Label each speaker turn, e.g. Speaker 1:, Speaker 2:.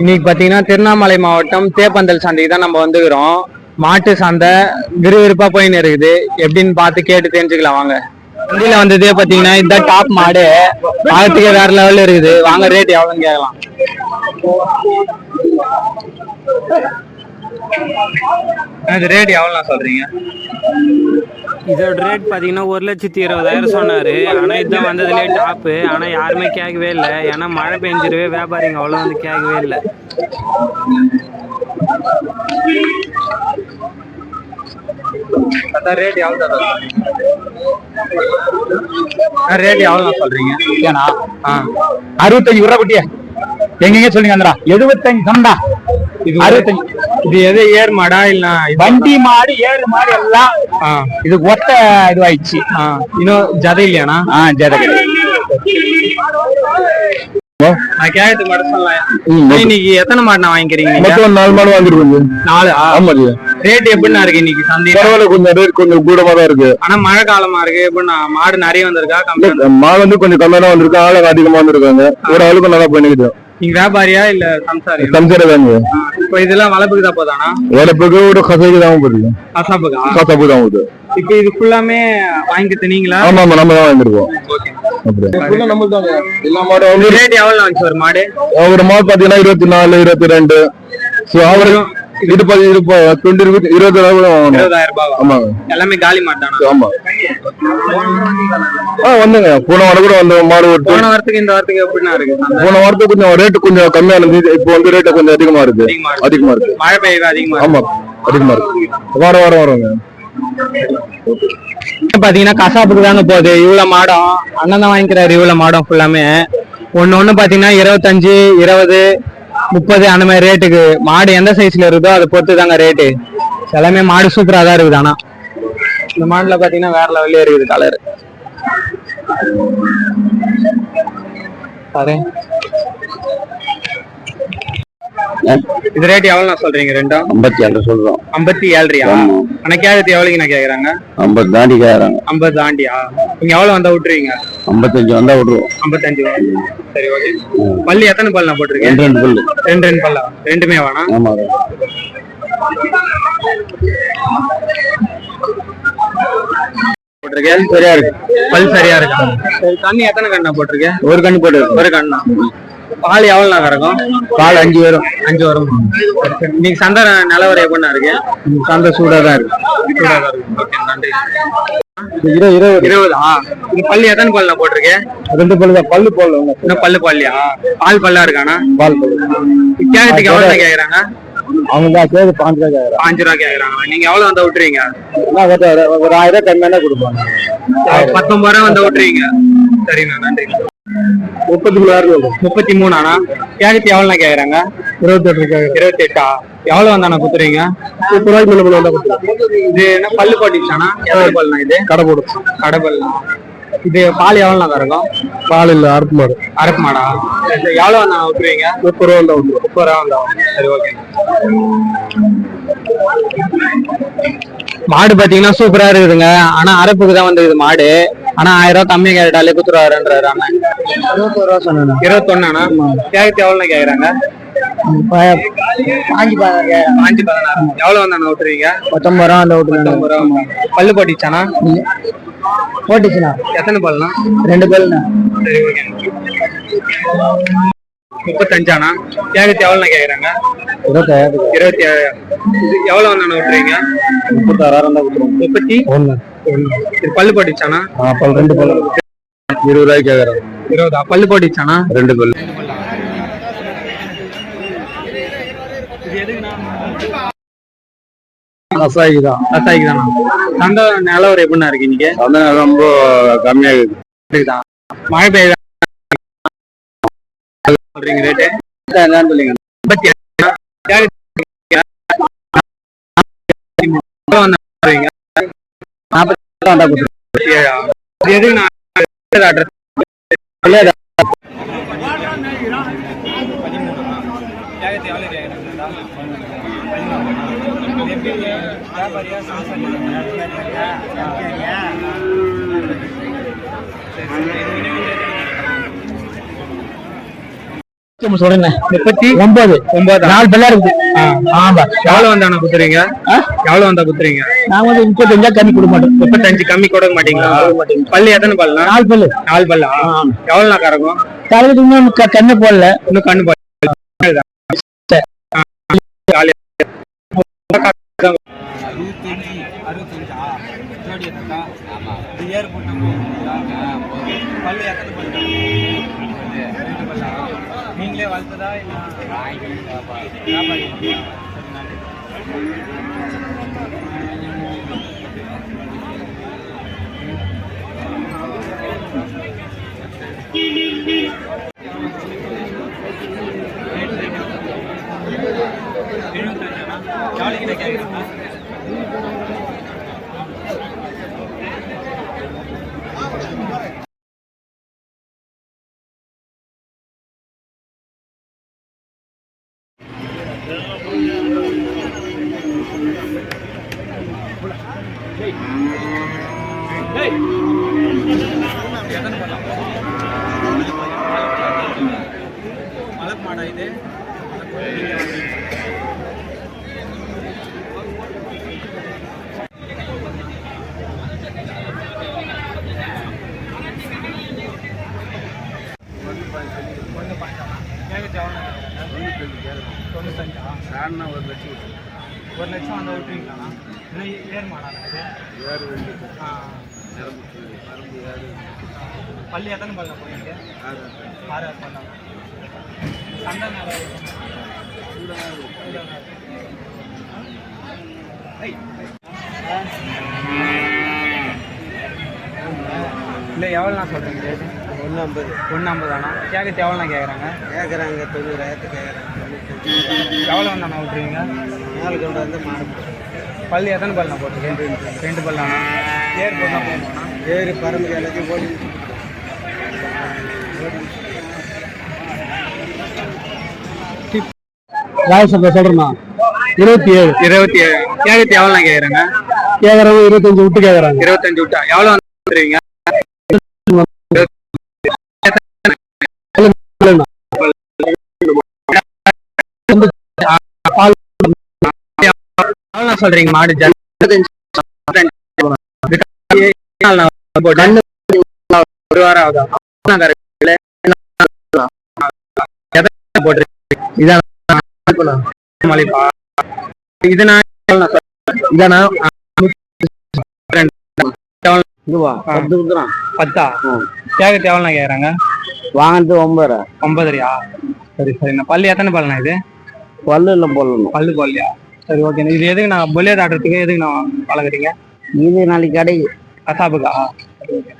Speaker 1: இன்னைக்கு பாத்தீங்கன்னா திருவண்ணாமலை மாவட்டம் தேப்பந்தல் சந்தைக்கு தான் நம்ம வந்துக்கிறோம். மாட்டு சந்தை விறுவிறுப்பா போயின்னு இருக்குது. எப்படின்னு பார்த்து கேட்டு தெரிஞ்சுக்கலாம் வாங்க. சந்தையில வந்ததே பாத்தீங்கன்னா இதுதான் டாப் மாடு. பார்க்கறதுக்கே வேற லெவல்ல இருக்குது. வாங்க ரேட் எவ்வளவுன்னு கேட்கலாம். அது ரேட் எவ்வளவு சொல்றீங்க?
Speaker 2: இதோட ரேட் பார்த்தீங்கன்னா ஒரு லட்சத்தி இருபதாயிரம் சொன்னார். ஆனால் இதுதான் வந்ததுலேயே டாப்பு ஆனால் யாருமே கேட்கவே இல்லை. ஏன்னா மழை பெஞ்சிருவே வியாபாரிங்க அவ்வளோ வந்து கேட்கவே இல்லை.
Speaker 1: ரேட் எவ்வளோ ரேட் எவ்வளோ சொல்றீங்க?
Speaker 3: ஏன்னா
Speaker 1: ஆ
Speaker 3: அறுபத்தஞ்சு ரூபா குட்டியா. எங்கெங்க சொல்லுங்க அந்தரா. எழுபத்தஞ்சு சொன்னா
Speaker 1: இது
Speaker 3: அறுபத்தஞ்சு.
Speaker 1: இது எது ஏர் மாடா இல்ல
Speaker 3: வண்டி மாடு ஏறு மாடு எல்லாம் இது ஒத்த இதுவாயிடுச்சு
Speaker 1: இன்னும் ஜதை இல்லையாண்ணா
Speaker 3: ஆ
Speaker 1: சொல்லலாம் இன்னைக்கு எத்தனை மாடு வாங்கிக்கிறீங்க நீங்க?
Speaker 4: மொத்தம் நாலு மாடு வாங்கிருக்கோம்
Speaker 1: நாலு
Speaker 4: ஆமா
Speaker 1: ரேட் எப்படிண்ணா இருக்கு இன்னைக்கு
Speaker 4: பரவாயில்ல கொஞ்சம் ரேட் கொஞ்சம் கூடமா தான் இருக்கு
Speaker 1: ஆனா மழை காலமா இருக்கு எப்படின்னா மாடு நிறைய வந்திருக்கா?
Speaker 4: மாடு வந்து கொஞ்சம் கம்மியா தான் வந்திருக்கு ஆளுங்க அதிகமா வந்திருக்காங்க ஒரு ஆளுக்கு நல்லா
Speaker 1: நீங்க வியாபாரியா இல்ல சம்சாரியா
Speaker 4: சம்சார தாங்க
Speaker 1: இப்போ இதெல்லாம் வளர்ப்புக்கு தான் போதானா?
Speaker 4: உடப்புக்கு ஒரு கசைக்கு தான் போகுது.
Speaker 1: அசாப்புக்கா
Speaker 4: கசப்பு தான் போகுது.
Speaker 1: இப்போ இது ஃபுல்லாமே வாங்கிட்டு நீங்களா?
Speaker 4: ஆமா ஆமா நம்ம தான் வாங்கிருக்கோம்.
Speaker 1: ஒரு மாடு?
Speaker 4: ஒரு மாடு பாத்தீங்கன்னா இருபத்தி நாலு இருபத்தி ரெண்டு. ஸோ அவரு இது பாதி இது டுவெண்ட்டி ருபீஸ் இருபத்தி நாலு வாங்கணும்.
Speaker 1: இருபதாயிரம் ரூபாய்
Speaker 4: ஆமாங்க.
Speaker 1: எல்லாமே காலி மாட்டானா?
Speaker 4: ஆமா. ஆ வந்துங்க. போன வாரம் கூட வந்த மாடு ஒரு
Speaker 1: போன வாரத்துக்கு இந்த வாரத்துக்கு எப்படின்னா இருக்கு?
Speaker 4: போன வாரத்துக்கு கொஞ்சம் ரேட்டு கொஞ்சம் கம்மியா இருந்துச்சு இப்போ வந்து ரேட்டு கொஞ்சம் அதிகமா இருக்கு.
Speaker 1: அதிகமா இருக்கு. மழை பெய்யுது? அதிகமா.
Speaker 4: ஆமா அதிகமா இருக்கு. வாரம் வாரம் வருவாங்க
Speaker 1: பாத்தீங்கன்னா கசாப்புக்கு தாங்க போகுது. இவ்வளவு மாடம் அண்ணன் தான் வாங்கிக்கிறாரு இவ்வளவு மாடம் ஃபுல்லாமே ஒண்ணு ஒண்ணு பாத்தீங்கன்னா இருபத்தஞ்சு இருபது முப்பது அந்த மாதிரி ரேட்டுக்கு மாடு எந்த சைஸ்ல இருக்குதோ அதை பொறுத்து தாங்க ரேட்டு எல்லாமே மாடு சூப்பரா தான் இருக்குது ஆனா. இந்த மாடுல பாத்தீங்கன்னா வேற லெவல்லே இருக்குது கலர் பாரு இது ரேட் எவ்வளவு சொல்றீங்க ரெண்டும்
Speaker 3: ஐம்பத்தி ஏழு சொல்றோம்.
Speaker 1: ஐம்பத்தி கேட்கறது எவ்வளவுக்கு நான் கேக்குறாங்க?
Speaker 3: ஐம்பது தாண்டி கேக்குறாங்க.
Speaker 1: ஐம்பது தாண்டியா? நீங்க எவ்வளவு வந்தா விட்டுருவீங்க?
Speaker 3: ஐம்பத்தஞ்சு வந்தா விடுவோம்
Speaker 1: ஐம்பத்தஞ்சு சரி ஓகே. பல்லு எத்தனை பல் நான் போட்டிருக்கேன்?
Speaker 3: ரெண்டு ரெண்டு புல்லு.
Speaker 1: ரெண்டு ரெண்டு பல்லா? ரெண்டுமே வேணாம்
Speaker 3: ஆமா
Speaker 1: போட்டிருக்கேன். சரியா இருக்கு பல் சரியா இருக்கு? தண்ணி எத்தனை கண்ணா போட்டிருக்கேன்?
Speaker 3: ஒரு கண்ணு போட்டு
Speaker 1: ஒரு கண்ணா? பால் எவ்வளவு நான் கறக்கும்?
Speaker 3: பால் அஞ்சு வரும்.
Speaker 1: அஞ்சு வரும். நீங்க சந்தை நிலவரம் எப்படின்னா இருக்கு?
Speaker 3: சந்தை சூடா தான் இருக்கு.
Speaker 1: சூடா தான் இருக்கு நன்றி
Speaker 3: இருபது இருபது
Speaker 1: இருபதா இது பல்லு எத்தனை பல் நான் போட்டிருக்கேன்?
Speaker 3: ரெண்டு பல்லு தான். பல்லு போடல
Speaker 1: இன்னும் பல்லு பல்லியா பால் பல்லா இருக்கானா
Speaker 3: பால் பல்லு.
Speaker 1: எவ்வளவு கேக்குறாங்க?
Speaker 3: அவங்க தான் பாஞ்சு ரூபாய் கேக்குறாங்க.
Speaker 1: பாஞ்சு ரூபா கேக்குறாங்க. நீங்க எவ்வளவு வந்தா விட்டுறீங்க
Speaker 3: ஒரு ஆயிரம் ரூபாய் கம்மியான கொடுப்பாங்க.
Speaker 1: பத்தொன்பது ரூபா வந்தா விட்டுறீங்க சரிண்ணா நன்றி.
Speaker 3: முப்பத்தி மூணாயிரம்
Speaker 1: முப்பத்தி மூணாண்ணா கேகத்தி எவ்வளோ கேக்குறாங்க?
Speaker 3: இருபத்தி எட்டு
Speaker 1: இருபத்தி எட்டா எவ்வளவு வந்தாண்ணா குத்துறீங்க?
Speaker 3: முப்பது ரூபாய்க்கு மேல வந்தா கொடுத்துருவாங்க
Speaker 1: இது என்ன பல்லு போட்டுச்சானா எவ்வளவு பல்லுண்ணா இது?
Speaker 3: கடை போடும்
Speaker 1: கடபல் இது பால் எவ்வளோ இருக்கும்?
Speaker 3: பால் இல்ல அறுப்பு மாடு.
Speaker 1: அரப்பு மாடா. எவ்வளவு வந்தா விட்டுருவீங்க
Speaker 3: முப்பது ரூபா வந்தா விட்டுருவோம்
Speaker 1: முப்பது ரூபா வந்தா சரி ஓகே. மாடு பாத்தீங்கன்னா சூப்பரா இருக்குதுங்க. ஆனா அரப்புக்கு தான் வந்தது மாடு. ஆனா ஆயிரம் ரூபாய் கம்மியா கேட்டாலே குத்துருவாருன்றாரு அண்ணன்.
Speaker 3: இருபத்தோரு ரூபா சொன்னேன்?
Speaker 1: இருபத்தொன்னா கேகத்தி எவ்வளவு கேக்குறாங்க?
Speaker 3: பாஞ்சு
Speaker 1: பாஞ்சு பதினாறு எவ்வளவு விட்டுருவீங்க
Speaker 3: பத்தொன்பது ரூபா அந்த விட்டு
Speaker 1: பல்லு போட்டுச்சானா
Speaker 3: போட்டுச்சுண்ணா.
Speaker 1: எத்தனை பல்லுண்ணா?
Speaker 3: ரெண்டு பல்லுண்ணா.
Speaker 1: சரி ஓகே. முப்பத்தஞ்சானா கேகத்தி எவ்வளோ
Speaker 3: இருபத்தாயிரம்
Speaker 1: இருபத்தி ஏழு இது எவ்வளோ வந்தாண்ணா விட்டுறீங்க
Speaker 3: முப்பத்தாறாயிரம் தான்
Speaker 1: முப்பத்தி?
Speaker 3: ஒண்ணு
Speaker 1: இது பல்லு போட்டுச்சானா
Speaker 3: பல் ரெண்டு பல்லு.
Speaker 4: இருபது ரூபாய்க்கு கேக்குறாங்க.
Speaker 1: இருபதா? பல்லு போட்டுச்சானா
Speaker 4: ரெண்டு பல்லு.
Speaker 3: கசாயி தான்
Speaker 1: விவசாயிக்கு தானா சந்தை நிலவரம் எப்படிண்ணா இருக்கு இன்னைக்கு?
Speaker 4: அதான் ரொம்ப கம்மியா இருக்குது?
Speaker 1: இருக்குதா மழை பெய்யுதா? சொல்றீங்க ரேட்டு
Speaker 3: என்னன்னு சொல்லுங்க
Speaker 1: ஐம்பத்தி ஏழு எவ்வளோ வந்தா விட்டுறீங்க?
Speaker 3: வந்தா கொடுத்துருக்கேன்
Speaker 1: ஐம்பத்தி ஏழா? இது எதுக்கு நான் address
Speaker 3: சொல்றேன். முப்பத்தி ஒன்பது.
Speaker 1: ஒன்பதா?
Speaker 3: நாலு பிள்ளை இருக்குது. ஆமா.
Speaker 1: எவ்வளவு வந்தாண்ணா குத்துறீங்க? எவ்வளவு வந்தா குத்துறீங்க?
Speaker 3: நான் வந்து முப்பத்தஞ்சா கம்மி கொடுக்க மாட்டேன்.
Speaker 1: முப்பத்தஞ்சு கம்மி கொடுக்க மாட்டீங்களா? பல்லு எத்தனை பல்லுண்ணா
Speaker 3: நாலு பல்லு.
Speaker 1: நாலு பல்லா? எவ்வளவுண்ணா கறக்கும்?
Speaker 3: கறக்குது இன்னும் கண்ணு போடல.
Speaker 1: இன்னும் கண்ணு பல்லு
Speaker 2: பல்லு எத்தனை பல்லு பல்லா? நீங்களே வளர்த்ததா இல்லை? மலர் மாடா இது ஒன்று பாயிண்டா கேட்குது எவ்வளோ தொண்ணூத்தஞ்சா ஒரு லட்சம் வந்தால் விட்டுருவீங்களாண்ணா இன்னும் ஏர் மாடா இது ஆ. பள்ளி எத்தனை பல்ல போறீங்க ஆறு ஆறு பல்லா. சண்டை நல்லா இல்லை எவ்வளோண்ணா சொல்கிறீங்க
Speaker 5: ஒன்று ஐம்பது.
Speaker 2: ஒன்று ஐம்பதாண்ணா கேட்கறது எவ்வளோண்ணா கேட்குறாங்க
Speaker 5: கேட்குறாங்க தொண்ணூறாயிரத்து கேட்குறாங்க
Speaker 2: எவ்வளோ வந்தாண்ணா விட்டுருவீங்க
Speaker 5: நாலு கொண்டு வந்து மாடு.
Speaker 2: பள்ளி எத்தனை பல்லா போட்டுருக்கேன் ரெண்டு பல்லாண்ணா. ஏர் போட்டால் போகணும்ண்ணா.
Speaker 5: ஏறு பரம்பு எல்லாத்தையும்
Speaker 3: சொல்றேன்னா இருபத்தி ஏழு.
Speaker 1: இருபத்தி ஏழு. கேட்கறது எவ்வளோண்ணா கேட்குறாங்க
Speaker 3: கேக்குறவங்க இருபத்தஞ்சு விட்டு கேக்குறாங்க.
Speaker 1: இருபத்தஞ்சு விட்டா. எவ்வளோ வந்துருவீங்க சொல்றீங்க மாடு ஒரு வாரம் ஆகுதா போட்டிருக்கீங்க? இதான் எவ்வளோ? இதானா
Speaker 3: இதுவா பத்து
Speaker 2: கேட்கறது எவ்வளோண்ணா கேட்குறாங்க
Speaker 3: ஒன்பது
Speaker 2: ஒன்பதுலையா சரி. சரிண்ணா பல்லு எத்தனை பல்லுண்ணா இது?
Speaker 3: பல்லு இல்லை போடணும்.
Speaker 2: பல்லு பல்லியா சரி ஓகே இது எதுக்கு நான் பொல்லியா தாட்டுறதுக்கு எதுக்கு நான் வளர்க்குறீங்க
Speaker 3: இது நாளைக்கு கிடைக்கு.
Speaker 2: கசாப்புக்கா? சரி, okay.